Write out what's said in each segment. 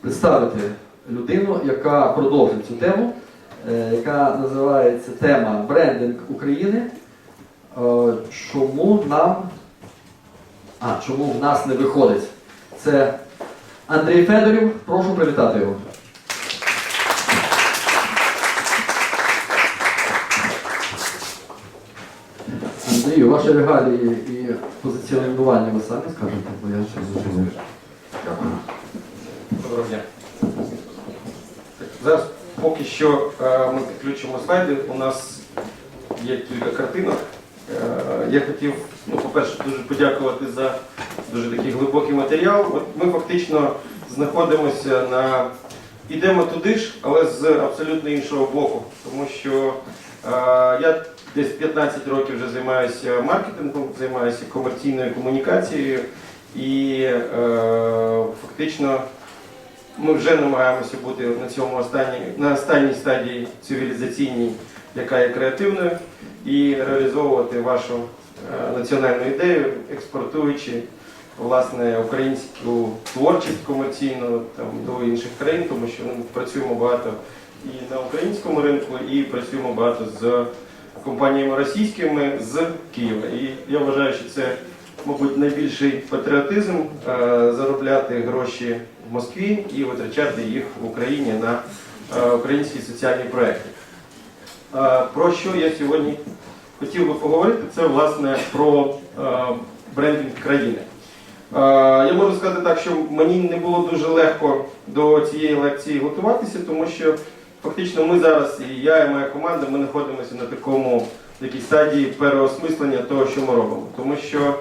представити людину, яка продовжить цю тему, е, яка називається тема брендинг України. Е, Чому нам, а чому в нас не виходить? Це Андрій Федорів. Прошу привітати його. Андрію, ваші регалії і позиціонування ви самі скажете, бо я ще не. Дякую. Доброго дня. Зараз поки що е, ми підключимо слайди. У нас є кілька картинок. Е, Я хотів, ну, по-перше, дуже подякувати за дуже такий глибокий матеріал. От ми фактично знаходимося на ідемо туди ж, але з абсолютно іншого боку. Тому що е, я десь 15 років вже займаюся маркетингом, займаюся комерційною комунікацією і е, фактично ми вже намагаємося бути на цьому останній, на останній стадії цивілізаційній, яка є креативною, і реалізовувати вашу е, національну ідею, експортуючи власне українську творчість комерційну там, до інших країн, тому що ми працюємо багато і на українському ринку, і працюємо багато з компаніями російськими з Києва. І я вважаю, що це мабуть, найбільший патріотизм е, заробляти гроші в Москві і витрачати їх в Україні на е, українські соціальні проекти. Е, Про що я сьогодні хотів би поговорити, це власне про е, брендинг країни. Я можу сказати так, що мені не було дуже легко до цієї лекції готуватися, тому що фактично ми зараз, і я, і моя команда, ми знаходимося на такому такій стадії переосмислення того, що ми робимо. Тому що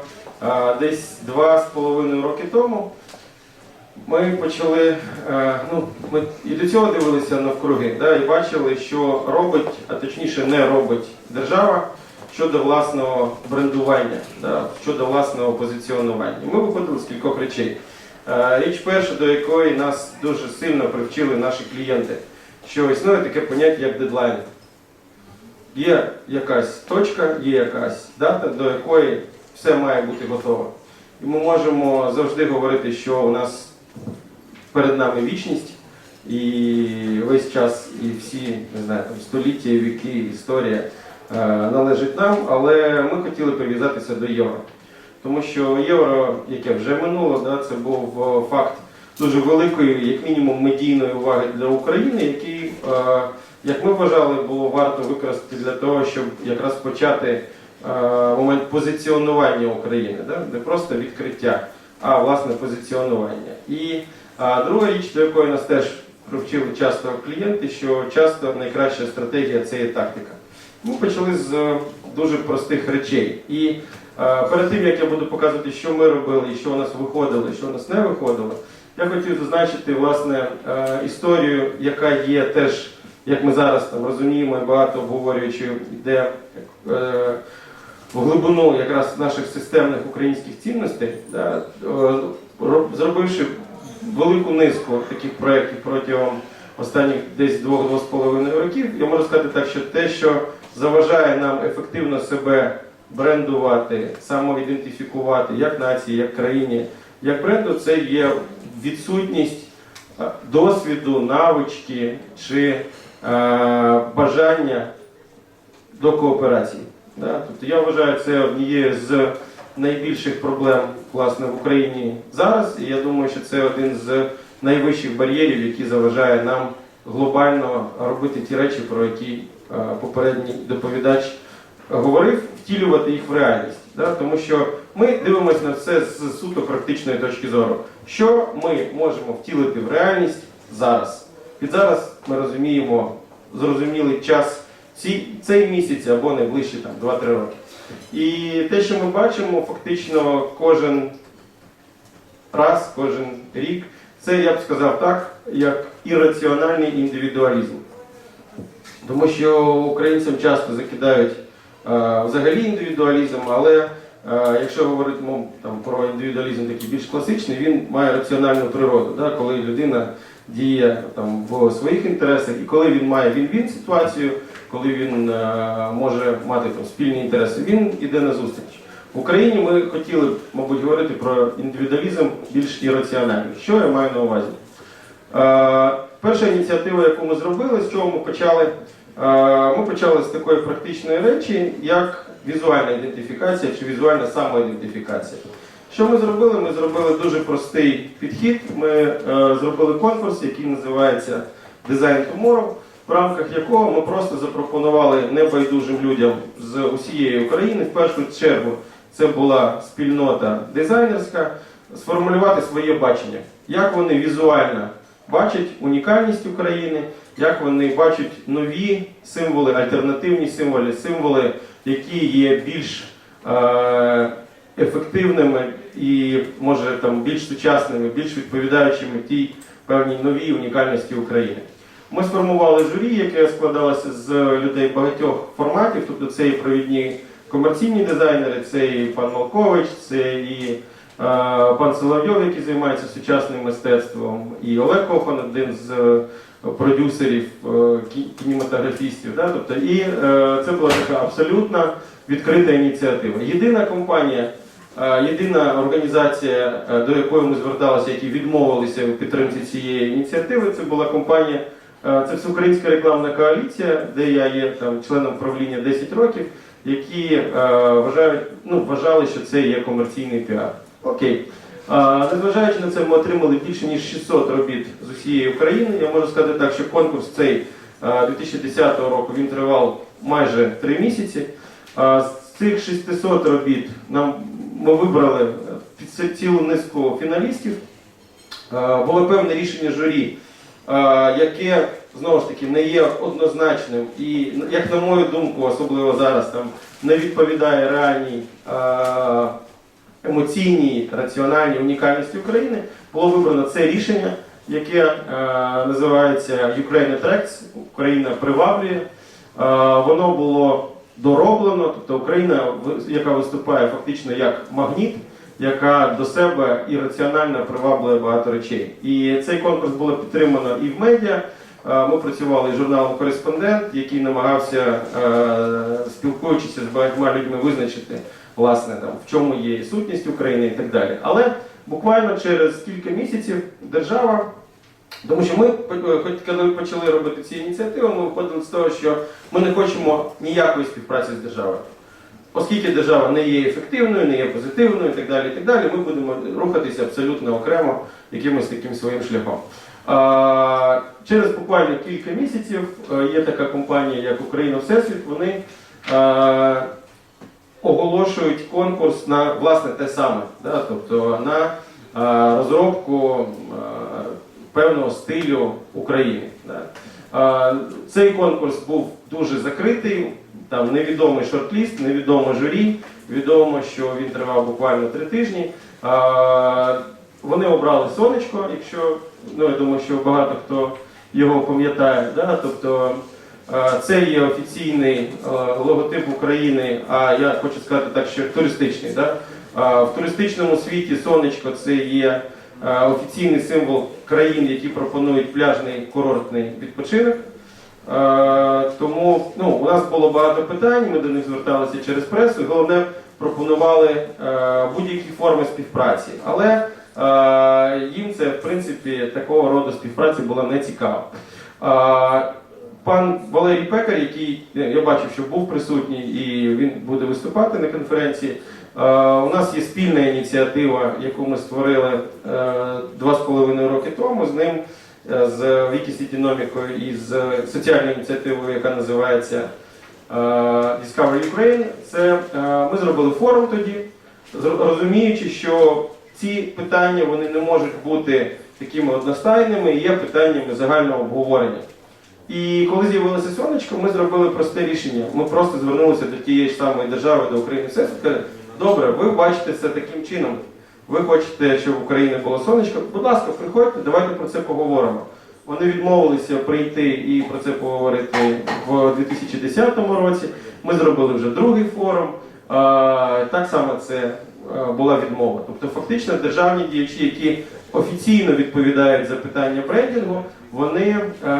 десь два з половиною роки тому ми почали, е, ну, ми і до цього дивилися навкруги, да, і бачили, що робить, а точніше не робить держава щодо власного брендування, да, щодо власного позиціонування. Ми виходили з кількох речей. Е, Річ перша, до якої нас дуже сильно привчили наші клієнти, що існує таке поняття як дедлайн. Є якась точка, є якась дата, до якої все має бути готово. І ми можемо завжди говорити, що у нас перед нами вічність, і весь час, і всі не знаю, там, століття, віки, історія е, належить нам, але ми хотіли прив'язатися до євро. Тому що євро, яке вже минуло, да, це був е, факт дуже великої, як мінімум, медійної уваги для України, який, е, як ми вважали, було варто використати для того, щоб якраз почати момент позиціонування України, да? не просто відкриття, а власне позиціонування. І а, друга річ, до якої нас теж привчили часто клієнти, що часто найкраща стратегія це є тактика. Ми почали з е, дуже простих речей. І е, перед тим як я буду показувати, що ми робили, що у нас виходило, що у нас не виходило, я хотів зазначити власне е, історію, яка є теж, як ми зараз там розуміємо, багато обговорюючи, йде е, в глибину якраз наших системних українських цінностей, да, е, зробивши велику низку таких проєктів протягом останніх десь двох-двох з половиною років, я можу сказати так, що те, що заважає нам ефективно себе брендувати, самоідентифікувати як нації, як країні, як бренду, це є відсутність е, досвіду, навички чи е, бажання до кооперації. Да? Тобто я вважаю це однією з найбільших проблем власне в Україні зараз, і я думаю, що це один з найвищих бар'єрів, які заважає нам глобально робити ті речі, про які е, попередній доповідач говорив, втілювати їх в реальність. Да? Тому що ми дивимося на це з суто практичної точки зору. Що ми можемо втілити в реальність зараз? Під зараз ми розуміємо зрозумілий час цей місяць або найближчі там 2-3 роки. І те, що ми бачимо, фактично кожен раз, кожен рік, це я б сказав так, як ірраціональний індивідуалізм. Тому що українцям часто закидають е, взагалі індивідуалізм, але е, якщо говорити ну, там, про індивідуалізм такий більш класичний, він має раціональну природу, да, коли людина діє там, в своїх інтересах, і коли він має він-він ситуацію, коли він е, може мати там, спільні інтереси, він іде на зустріч. В Україні ми хотіли, мабуть, говорити про індивідуалізм більш ірраціональний. Що я маю на увазі? Е, Перша ініціатива, яку ми зробили, з чого ми почали, е, ми почали з такої практичної речі, як візуальна ідентифікація чи візуальна самоідентифікація. Що ми зробили? Ми зробили дуже простий підхід. Ми зробили конкурс, який називається Design Tomorrow, в рамках якого ми просто запропонували небайдужим людям з усієї України. В першу чергу це була спільнота дизайнерська, сформулювати своє бачення, як вони візуально бачать унікальність України, як вони бачать нові символи, альтернативні символи, символи, які є більш е, ефективними і може там більш сучасними, більш відповідаючими тій певній новій унікальності України. Ми сформували журі, яке складалося з людей багатьох форматів, тобто це і провідні комерційні дизайнери, це і пан Малкович, це і е, пан Соловйов, який займається сучасним мистецтвом, і Олег Кохан, один з е, продюсерів, е, кінематографістів. Да? Тобто, і е, це була така абсолютно відкрита ініціатива. Єдина компанія, е, єдина організація, е, до якої ми зверталися, які відмовилися у підтримці цієї ініціативи, це була компанія. Е, Це Всеукраїнська рекламна коаліція, де я є там членом правління 10 років, які е, вважають, ну, вважали, що це є комерційний піар. Окей. А, Незважаючи на це, ми отримали більше ніж 600 робіт з усієї України. Я можу сказати так, що конкурс цей е, 2010 року він тривав майже 3 місяці. А, З цих 600 робіт нам ми вибрали е, цілу низку фіналістів. Е, Було певне рішення журі, е, яке знову ж таки не є однозначним і, як на мою думку, особливо зараз там не відповідає реальній емоційній, раціональній унікальності України. Було вибрано це рішення, яке е, називається Ukraine Attracts, Україна приваблює. Е, воно було дороблено, тобто Україна, яка виступає фактично як магніт, яка до себе і раціонально приваблює багато речей. І цей конкурс було підтримано і в медіа. Ми працювали з журналом Кореспондент, який намагався, е, спілкуючися з багатьма людьми, визначити, власне, там, в чому є сутність України і так далі. Але буквально через кілька місяців держава тому що ми, е, коли почали робити ці ініціативи, ми виходили з того, що ми не хочемо ніякої співпраці з державою. Оскільки держава не є ефективною, не є позитивною і так далі, і так далі, ми будемо рухатися абсолютно окремо якимось таким своїм шляхом. Через буквально кілька місяців е, є така компанія, як Україна Всесвіт, вони е, оголошують конкурс на власне те саме, да, тобто на е, розробку певного стилю України. Да. Цей конкурс був дуже закритий, там невідомий шорт-ліст, невідомо журі, відомо, що він тривав буквально три тижні. Вони обрали сонечко, якщо ну я думаю, що багато хто його пам'ятає. Да? Тобто це є офіційний логотип України, а я хочу сказати так, що туристичний. Да? В туристичному світі сонечко це є офіційний символ країн, які пропонують пляжний курортний відпочинок. Тому ну, у нас було багато питань, ми до них зверталися через пресу. Головне, пропонували будь-які форми співпраці. Але їм це, в принципі, такого роду співпраці була не цікава. Е, Пан Валерій Пекар, який е, я бачив, що був присутній і він буде виступати на конференції. Е, У нас є спільна ініціатива, яку ми створили е, два з половиною роки тому з ним, е, з Вікісітіномікою і з соціальною ініціативою, яка називається е, Discover Ukraine. Це е, ми зробили форум тоді, розуміючи, що ці питання вони не можуть бути такими одностайними, і є питаннями загального обговорення. І коли з'явилося сонечко, ми зробили просте рішення. Ми просто звернулися до тієї ж самої держави, до України все сказали, добре, ви бачите це таким чином. Ви хочете, щоб в Україні було сонечко. Будь ласка, приходьте, давайте про це поговоримо. Вони відмовилися прийти і про це поговорити в 2010 році. Ми зробили вже другий форум. Так само це була відмова. Тобто, фактично, державні діячі, які офіційно відповідають за питання брендінгу, вони е,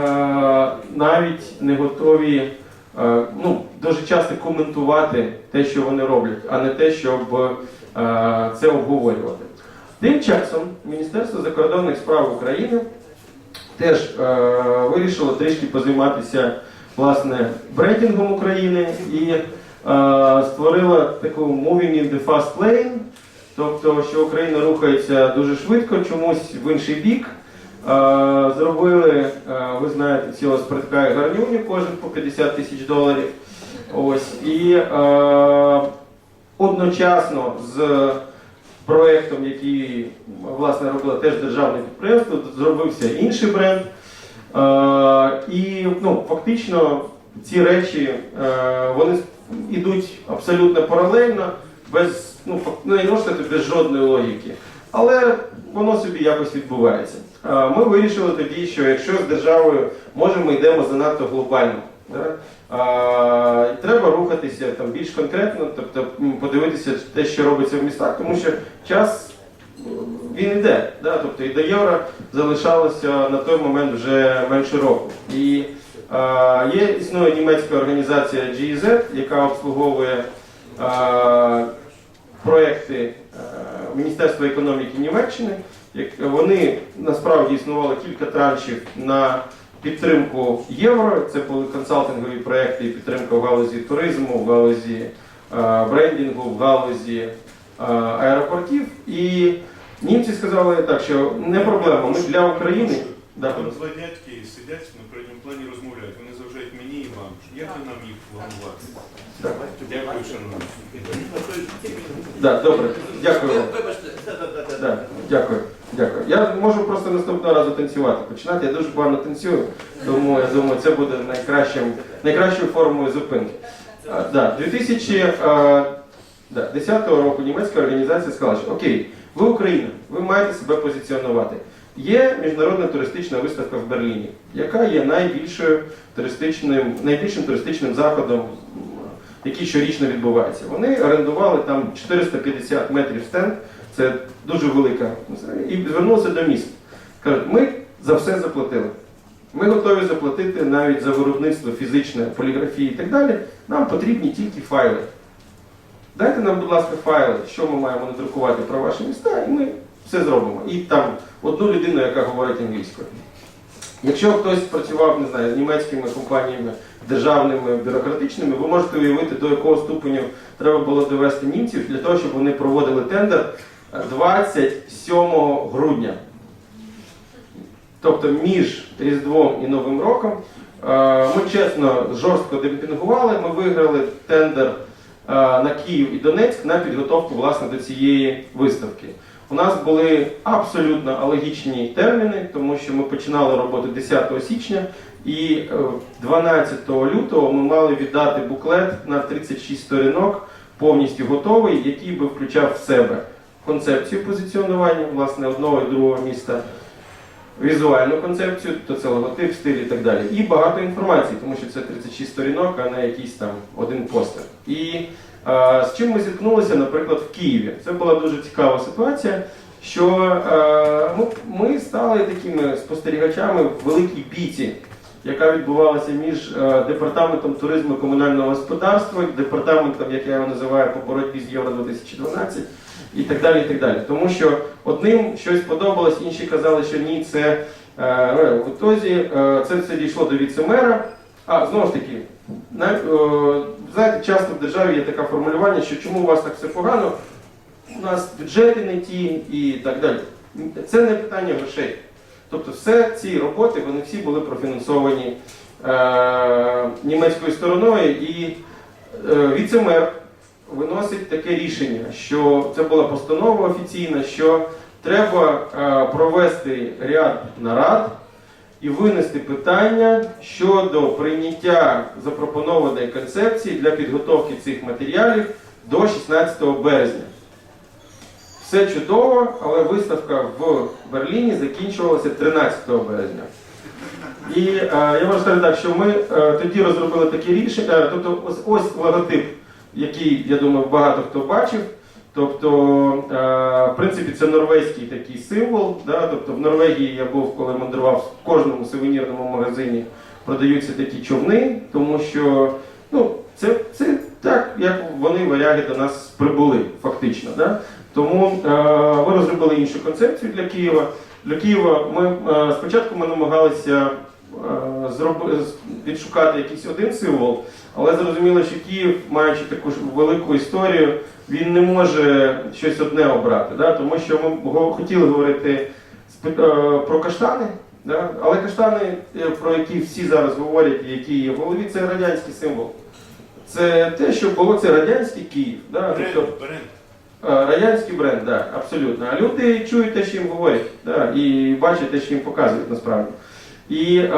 навіть не готові е, ну, дуже часто коментувати те, що вони роблять, а не те, щоб е, це обговорювати. Тим часом Міністерство закордонних справ України теж е, вирішило трішки позайматися власне брендингом України і е, створила таку moving in the fast lane, тобто, що Україна рухається дуже швидко, чомусь в інший бік. Зробили, ви знаєте, цього спритка і гарнюню, кожен по 50 тисяч доларів. Ось і е, одночасно з проєктом, який власне робило теж державне підприємство, зробився інший бренд. Е, і ну, фактично ці речі е, вони йдуть абсолютно паралельно, без, ну, ну, не сказати, без жодної логіки. Але воно собі якось відбувається. Ми вирішили тоді, що якщо з державою може ми йдемо занадто глобально. Треба рухатися там більш конкретно, тобто подивитися те, що робиться в містах, тому що час він йде. Тобто і до євро залишалося на той момент вже менше року. І є існує німецька організація GEZ, яка обслуговує проекти Міністерства економіки Німеччини. Вони насправді існували кілька траншів на підтримку євро. Це були консалтингові проекти і підтримка в галузі туризму, в галузі брендингу, в галузі аеропортів. І німці сказали так, що не проблема. Ми для України. Да, Там сидять на передньому плані розмовляють. Вони заважають мені і вам. Як ви нам їх планувати? Дякую, шановні. добре, дякую вам. Да, дякую, дякую. Я можу просто наступного разу танцювати починати. Я дуже погано танцюю, тому я думаю, це буде найкращим, найкращою формою зупинки. А, да, 2010 року німецька організація сказала, що окей, ви Україна, ви маєте себе позиціонувати. Є міжнародна туристична виставка в Берліні, яка є найбільшою туристичним, найбільшим туристичним заходом, який щорічно відбувається. Вони орендували там 450 метрів стенд, це дуже велика, і звернулися до міст. Кажуть, ми за все заплатили. Ми готові заплатити навіть за виробництво фізичне, поліграфії і так далі. Нам потрібні тільки файли. Дайте нам, будь ласка, файли, що ми маємо надрукувати про ваші міста, і ми все зробимо. І там одну людину, яка говорить англійською. Якщо хтось працював, не знаю, з німецькими компаніями, державними, бюрократичними, ви можете уявити, до якого ступеню треба було довести німців для того, щоб вони проводили тендер 27 грудня. Тобто між Різдвом і Новим роком е, ми чесно жорстко демпінгували, ми виграли тендер е, на Київ і Донецьк на підготовку власне до цієї виставки. У нас були абсолютно алогічні терміни, тому що ми починали роботу 10 січня, і е, 12 лютого ми мали віддати буклет на 36 сторінок, повністю готовий, який би включав в себе концепцію позиціонування власне одного і другого міста, візуальну концепцію, то це логотип, стиль і так далі. І багато інформації, тому що це 36 сторінок, а не якийсь там один постер. І е, з чим ми зіткнулися, наприклад, в Києві. Це була дуже цікава ситуація, що е, ну, ми стали такими спостерігачами в великій бійці. Яка відбувалася між е, департаментом туризму і комунального господарства, департаментом, як я його називаю, по боротьбі з Євро 2012 і так далі. і так далі. Тому що одним щось подобалось, інші казали, що ні, це е, в ітозі е, це все дійшло до віце-мера. А знову ж таки, на, е, знаєте, часто в державі є таке формулювання, що чому у вас так все погано, у нас бюджети не ті і так далі. Це не питання грошей. Тобто все ці роботи вони всі були профінансовані е, німецькою стороною і е, віце-мер виносить таке рішення, що це була постанова офіційна, що треба е, провести ряд нарад і винести питання щодо прийняття запропонованої концепції для підготовки цих матеріалів до 16 березня. Все чудово, але виставка в Берліні закінчувалася 13 березня. І е, я можу сказати так, що ми е, тоді розробили таке рішення, е, тобто ось, ось логотип, який, я думаю, багато хто бачив. Тобто, е, в принципі, це норвезький такий символ. Да? Тобто в Норвегії я був, коли мандрував в кожному сувенірному магазині продаються такі човни, тому що ну, це, це так, як вони варяги до нас прибули, фактично. Да? Тому е, ми розробили іншу концепцію для Києва. для Києва ми е, спочатку ми намагалися відшукати якийсь один символ, але зрозуміло, що Київ, маючи таку ж велику історію, він не може щось одне обрати. Да? Тому що ми хотіли говорити е, про каштани, да? але каштани, е, про які всі зараз говорять, які є в голові, це радянський символ. Це те, що було це радянський Київ. Да? Бренд, Тобто, бренд. Е, Радянський бренд, так, абсолютно. А люди чують те, що їм говорять, да, і бачать те, що їм показують насправді. І е,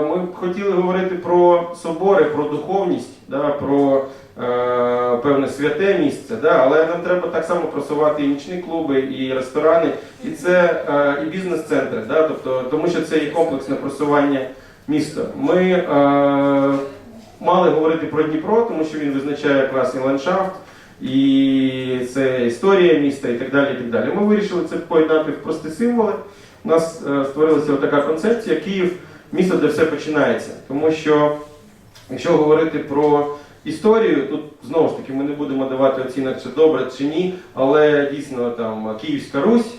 ми хотіли говорити про собори, про духовність, да, про е, певне святе місце, да, але нам треба так само просувати і нічні клуби, і ресторани, і це е, і бізнес-центри, да, тобто, тому що це і комплексне просування міста. Ми е, мали говорити про Дніпро, тому що він визначає класний ландшафт і це історія міста і так далі. і так далі. Ми вирішили це поєднати в прості символи. У нас е, створилася така концепція Київ місто, де все починається. Тому що, якщо говорити про історію, тут знову ж таки ми не будемо давати оцінок, чи добре, чи ні, але дійсно там Київська Русь,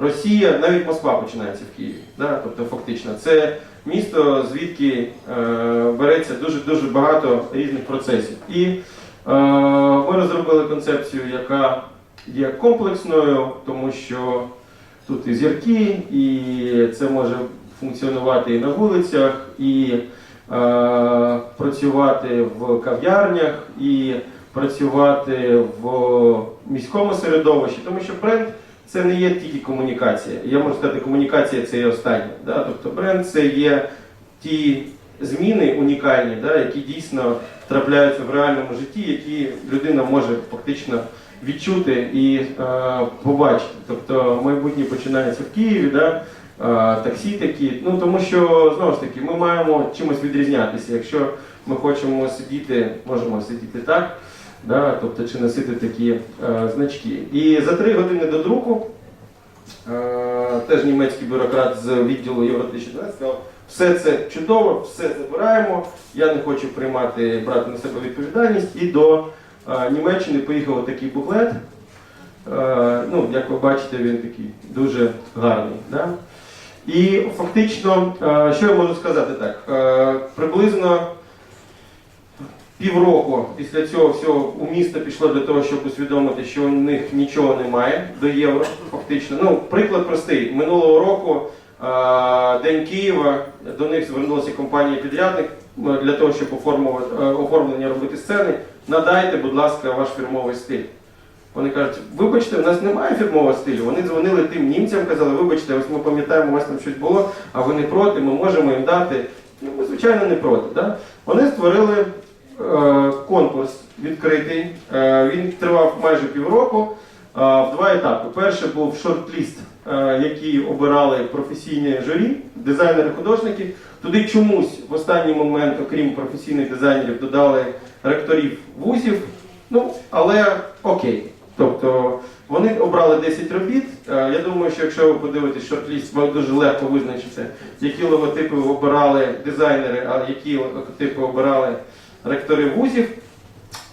Росія, навіть Москва починається в Києві. Да? Тобто, фактично, це місто, звідки е, береться дуже дуже багато різних процесів. І е, ми розробили концепцію, яка є комплексною, тому що тут і зірки, і це може функціонувати і на вулицях, і е, працювати в кав'ярнях, і працювати в міському середовищі, тому що бренд це не є тільки комунікація. Я можу сказати, комунікація це є останнє. Да? Тобто бренд це є ті зміни унікальні, да, які дійсно трапляються в реальному житті, які людина може фактично відчути і е, побачити. Тобто майбутнє починається в Києві, да, е, таксі такі. Ну тому що знову ж таки ми маємо чимось відрізнятися. Якщо ми хочемо сидіти, можемо сидіти так. Да, тобто чи носити такі е, значки. І за три години до друку теж німецький бюрократ з відділу Євро 2012 сказав, все це чудово, все забираємо, я не хочу приймати, брати на себе відповідальність. І до Німеччини поїхав такий буклет. Ну, як ви бачите, він такий дуже гарний. Да? І фактично, що я можу сказати так? Приблизно півроку після цього всього у місто пішло для того, щоб усвідомити, що у них нічого немає до євро. Фактично, ну приклад простий. Минулого року День Києва до них звернулася компанія-підрядник для того, щоб е, оформлення робити сцени. Надайте, будь ласка, ваш фірмовий стиль. Вони кажуть, вибачте, у нас немає фірмового стилю. Вони дзвонили тим німцям, казали, вибачте, ось ми пам'ятаємо, у вас там щось було, а ви не проти, ми можемо їм дати. Ну, ми, звичайно, не проти. Да? Вони створили е, конкурс відкритий. Е, він тривав майже півроку е, в два етапи. Перший був шорт-ліст, е, який обирали професійні журі, дизайнери-художники. Туди чомусь в останній момент, окрім професійних дизайнерів, додали ректорів вузів. Ну, але окей. Тобто вони обрали 10 робіт. Е, Я думаю, що якщо ви подивитесь шорт-ліст, ви дуже легко визначите, які логотипи обирали дизайнери, а які логотипи обирали ректори вузів.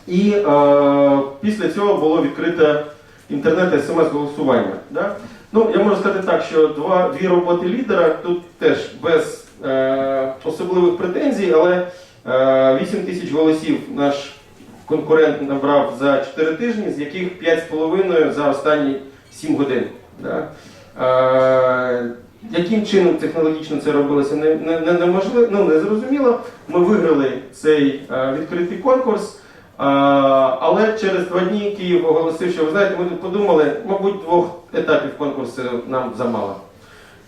І е, після цього було відкрите інтернет смс-голосування. Да? Ну, я можу сказати так, що два, дві роботи лідера тут теж без е, особливих претензій, але 8 тисяч голосів наш конкурент набрав за 4 тижні, з яких 5,5 за останні 7 годин. Е, яким чином технологічно це робилося, не, не, не, неможливо, ну, не зрозуміло. Ми виграли цей е, відкритий конкурс. Але через два дні Київ оголосив, що ви знаєте, ми тут подумали, мабуть, двох етапів конкурсу нам замало.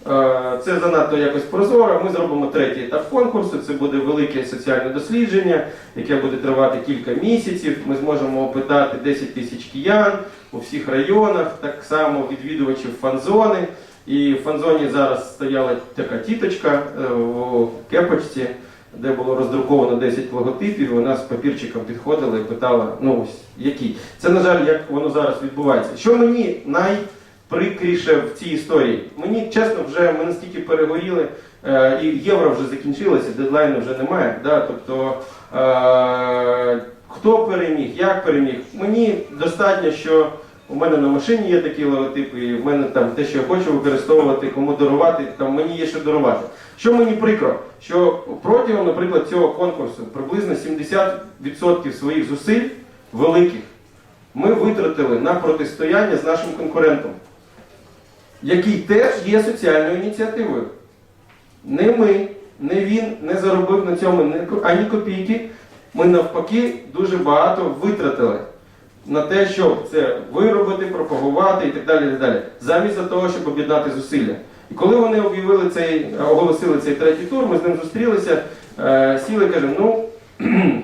Е, Це занадто якось прозоро. Ми зробимо третій етап конкурсу. Це буде велике соціальне дослідження, яке буде тривати кілька місяців. Ми зможемо опитати 10 тисяч киян у всіх районах, так само відвідувачів фан-зони. І в фан-зоні зараз стояла така тіточка е, у кепочці, де було роздруковано 10 логотипів. і Вона з папірчиком підходила і питала, ну ось які. Це, на жаль, як воно зараз відбувається. Що мені найприкріше в цій історії? Мені чесно, вже ми настільки перегоріли, е, і євро вже закінчилося, дедлайну вже немає. Да? Тобто, е, хто переміг, як переміг? Мені достатньо, що У мене на машині є такі логотипи, і в мене там те, що я хочу використовувати, кому дарувати, там мені є що дарувати. Що мені прикро, що протягом, наприклад, цього конкурсу приблизно 70% своїх зусиль великих ми витратили на протистояння з нашим конкурентом, який теж є соціальною ініціативою. Не ми, не він не заробив на цьому ані копійки. Ми навпаки дуже багато витратили на те, щоб це виробити, пропагувати і так далі. І далі замість того, щоб об'єднати зусилля. І коли вони об'явили цей, оголосили цей третій тур, ми з ним зустрілися, е, сіли і кажемо, ну.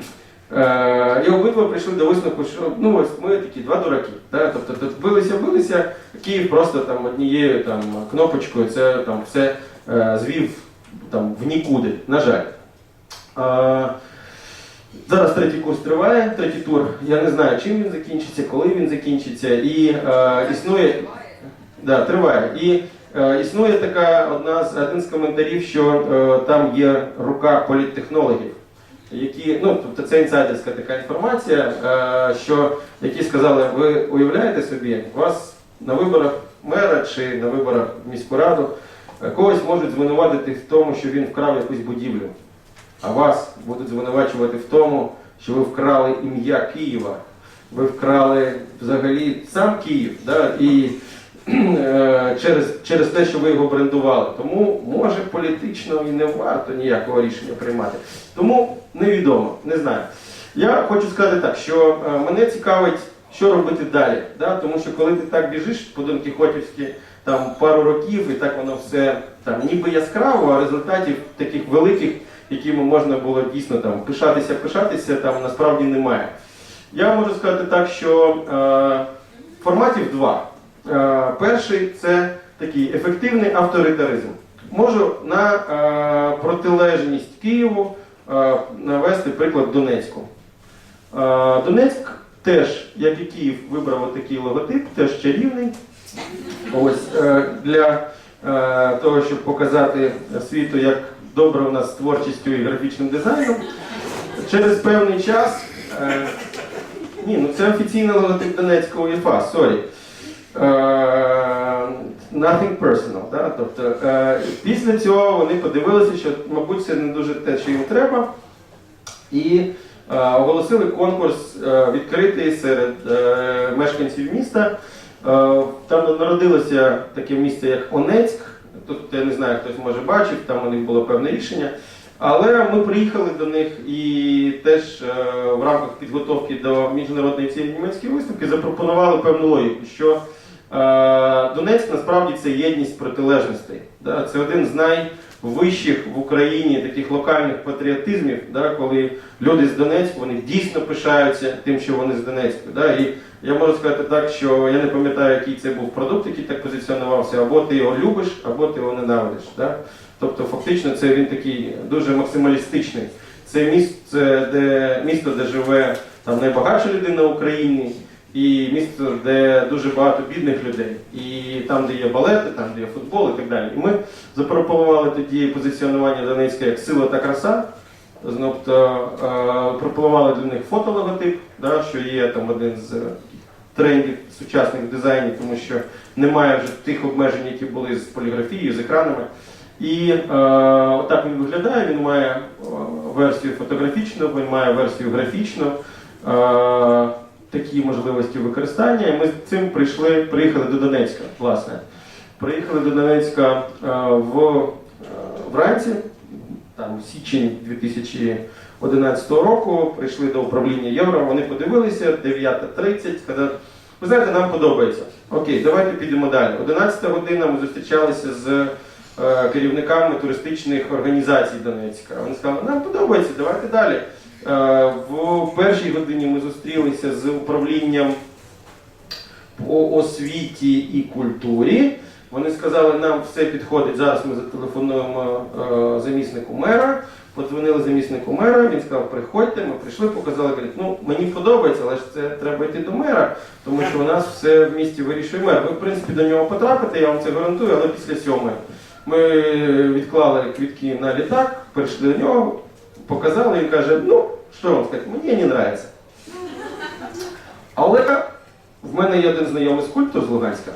Обидва прийшли до висновку, що ну ось ми такі два дураки. Да? Тобто тут билися, билися, Київ просто там однією там кнопочкою це там все е, звів там в нікуди, на жаль. Е, зараз третій курс триває, третій тур. Я не знаю, чим він закінчиться, коли він закінчиться. І е, існує. Да, триває. І е, існує така одна з один з коментарів, що е, там є рука політтехнологів, які, ну тобто це інсайдерська така інформація, е, що які сказали, ви уявляєте собі, вас на виборах мера чи на виборах в міську раду е, когось можуть звинуватити в тому, що він вкрав якусь будівлю, а вас будуть звинувачувати в тому, що ви вкрали ім'я Києва. Ви вкрали взагалі сам Київ, да, і через, через те, що ви його брендували. Тому може політично і не варто ніякого рішення приймати. Тому невідомо, не знаю. Я хочу сказати так, що е, мене цікавить, що робити далі. Да? Тому що коли ти так біжиш по Дон Кіхотівськи там пару років, і так воно все там ніби яскраво, а результатів таких великих, якими можна було дійсно там пишатися, пишатися, там насправді немає. Я можу сказати так, що е, форматів два. Е, перший це такий ефективний авторитаризм. Можу на е, протилежність Києву е, навести приклад Донецьку. Донецьк теж, як і Київ, вибрав такий логотип, теж чарівний. Ось для того, щоб показати світу, як добре у нас з творчістю і графічним дизайном. Через певний час. Ні, ну це офіційний логотип Донецького УЄФА, сорі. Е, nothing personal. Да? Тобто, е, після цього вони подивилися, що, мабуть, це не дуже те, що їм треба. І е, оголосили конкурс відкритий серед мешканців міста. Там народилося таке місце, як Онецьк. Тут я не знаю, хтось може бачив, там у них було певне рішення. Але ми приїхали до них і теж в рамках підготовки до міжнародної цієї німецької виставки запропонували певну логіку, що Донецьк насправді це єдність протилежностей. Це один з найвищих в Україні таких локальних патріотизмів, коли люди з Донецьку вони дійсно пишаються тим, що вони з Донецьку. І я можу сказати так, що я не пам'ятаю, який це був продукт, який так позиціонувався, або ти його любиш, або ти його ненавидиш. Тобто, фактично, це він такий дуже максималістичний. Це місце, де місто, де живе там найбагатша людина в Україні, і місто, де дуже багато бідних людей, і там, де є балети, там, де є футбол і так далі. І ми запропонували тоді позиціонування Донецька як сила та краса. Тобто пропонували для них фотологотип, да, що є там один з трендів сучасних дизайнів, тому що немає вже тих обмежень, які були з поліграфією, з екранами. І е, отак він виглядає. Він має версію фотографічну, він має версію графічну, е, такі можливості використання. І ми з цим прийшли, приїхали до Донецька, власне. Приїхали до Донецька е, в, е, вранці, там січень 2011 року, прийшли до управління Євро, вони подивилися, 9.30, сказали, ви знаєте, нам подобається. Окей, давайте підемо далі. 11 година ми зустрічалися з е, керівниками туристичних організацій Донецька. Вони сказали, нам подобається, давайте далі. Е, В першій годині ми зустрілися з управлінням по освіті і культурі. Вони сказали, нам все підходить. Зараз ми зателефонуємо е, заміснику мера. Подзвонили заміснику мера, він сказав, приходьте, ми прийшли, показали, говорить, ну мені подобається, але ж це треба йти до мера, тому що у нас все в місті вирішує мер. Ви, в принципі, до нього потрапите, я вам це гарантую, але після сьомої. Ми відклали квітки на літак, прийшли до нього, показали, він каже, ну, що вам сказати, мені не подобається. Але В мене є один знайомий скульптор з Луганська.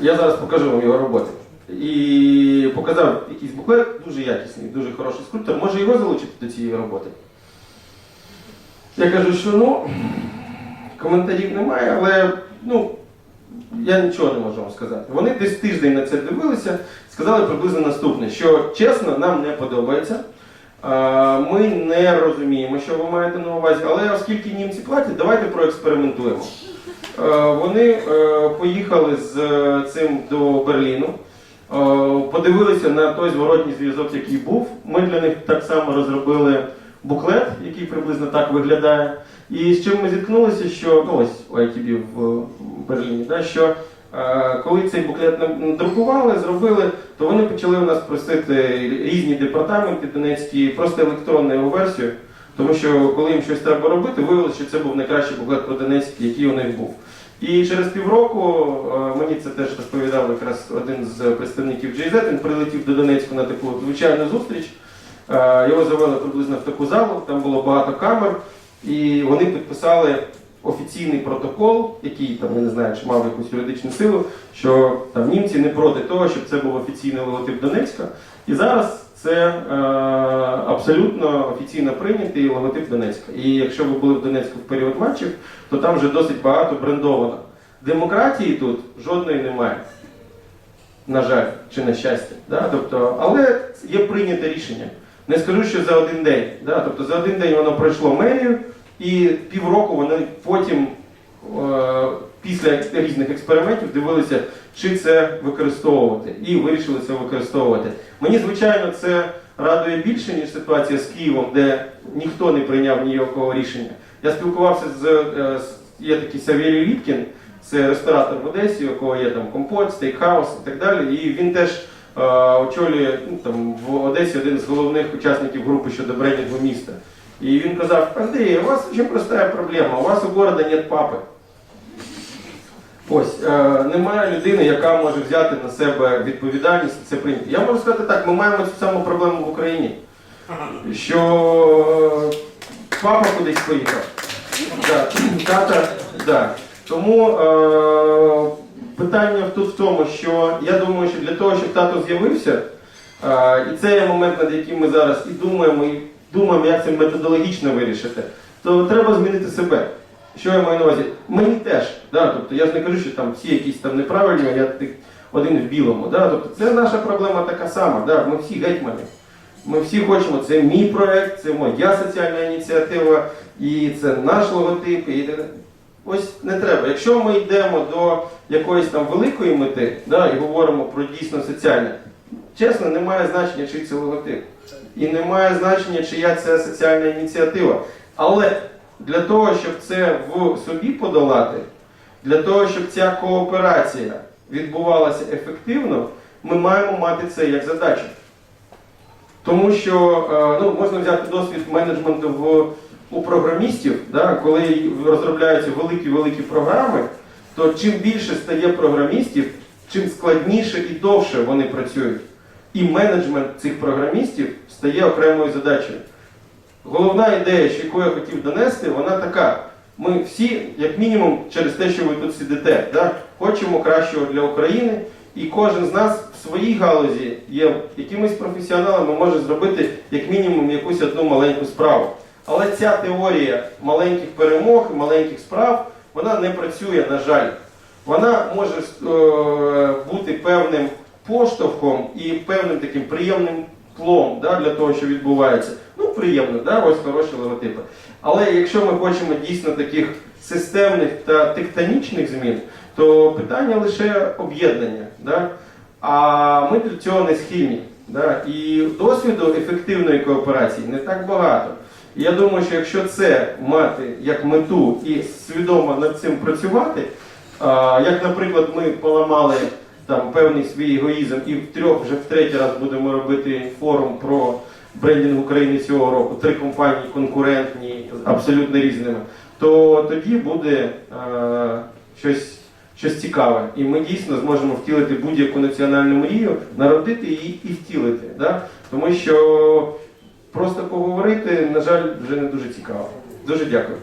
Я зараз покажу вам його роботи. І показав якийсь буклет, дуже якісний, дуже хороший скульптор. Може його залучити до цієї роботи? Я кажу, що ну, коментарів немає, але ну, я нічого не можу вам сказати. Вони десь тиждень на це дивилися, сказали приблизно наступне, що чесно, нам не подобається. А, Ми не розуміємо, що ви маєте на увазі, але оскільки німці платять, давайте проекспериментуємо. Е, Вони е, поїхали з е, цим до Берліну, е, подивилися на той зворотній зв'язок, який був. Ми для них так само розробили буклет, який приблизно так виглядає. І з чим ми зіткнулися, що ну ось у ITB в Берліні, да, що е, коли цей буклет надрукували, зробили, то вони почали у нас просити різні департаменти донецькі, просто електронну його версію. Тому що коли їм щось треба робити, виявилося, що це був найкращий буклет про Донецьк, який у них був. І через півроку е, мені це теж розповідав якраз один з представників GZ, він прилетів до Донецьку на таку звичайну зустріч. Е, Його завели приблизно в таку залу, там було багато камер, і вони підписали офіційний протокол, який там я не знаю, чи мав якусь юридичну силу, що там німці не проти того, щоб це був офіційний логотип Донецька. І зараз це е, абсолютно офіційно прийнятий логотип Донецька. І якщо ви були в Донецьку в період матчів, то там вже досить багато брендовано. Демократії тут жодної немає. На жаль, чи на щастя. Да? Тобто, але є прийняте рішення. Не скажу, що за один день. Да? Тобто за один день воно пройшло мерію, і півроку вони потім, е, після різних експериментів, дивилися, чи це використовувати, і вирішили це використовувати. Мені, звичайно, це радує більше, ніж ситуація з Києвом, де ніхто не прийняв ніякого рішення. Я спілкувався з, е, є такий Савєлій Ліпкін, це ресторатор в Одесі, у якого є там компот, стейкхаус і так далі. І він теж е, очолює ну, там, в Одесі один з головних учасників групи щодо брендингу міста. І він казав, Андрій, у вас дуже проста проблема, у вас у города нет папи. Ось, е, немає людини, яка може взяти на себе відповідальність і це прийняти. Я можу сказати так, ми маємо цю саму проблему в Україні. Що е, папа кудись поїхав. Да, тата, да. Тому е, питання тут в тому, що я думаю, що для того, щоб тато з'явився, е, і це є момент, над яким ми зараз і думаємо, і думаємо, як це методологічно вирішити, то треба змінити себе. Що я маю на увазі? Мені теж. Да? Тобто я ж не кажу, що там всі якісь там неправильні, а я один в білому. Да? Тобто це наша проблема така сама. Да? Ми всі гетьмани. Ми всі хочемо, це мій проект, це моя соціальна ініціатива, і це наш логотип. І... Ось не треба. Якщо ми йдемо до якоїсь там великої мети да, і говоримо про дійсно соціальне, чесно, немає значення, чий це логотип. І немає значення, чия це соціальна ініціатива. Але для того, щоб це в собі подолати, для того, щоб ця кооперація відбувалася ефективно, ми маємо мати це як задачу. Тому що е, ну, можна взяти досвід менеджменту в, у програмістів, да, коли розробляються великі-великі програми, то чим більше стає програмістів, чим складніше і довше вони працюють. І менеджмент цих програмістів стає окремою задачею. Головна ідея, що яку я хотів донести, вона така. Ми всі, як мінімум, через те, що ви тут сидите, да, хочемо кращого для України, і кожен з нас в своїй галузі є якимось професіоналом і може зробити як мінімум якусь одну маленьку справу. Але ця теорія маленьких перемог маленьких справ, вона не працює, на жаль. Вона може е, бути певним поштовхом і певним таким приємним тлом да, для того, що відбувається. Ну, приємно, да, ось хороші логотипи. Але якщо ми хочемо дійсно таких системних та тектонічних змін, то питання лише об'єднання. Да? А ми до цього не схильні. Да? І досвіду ефективної кооперації не так багато. Я думаю, що якщо це мати як мету і свідомо над цим працювати, як, наприклад, ми поламали там певний свій егоїзм і в трьох вже в третій раз будемо робити форум про брендинг України цього року, три компанії конкурентні, абсолютно різними, то тоді буде е, щось, щось цікаве. І ми дійсно зможемо втілити будь-яку національну мрію, народити її і втілити. Да? Тому що просто поговорити, на жаль, вже не дуже цікаво. Дуже дякую.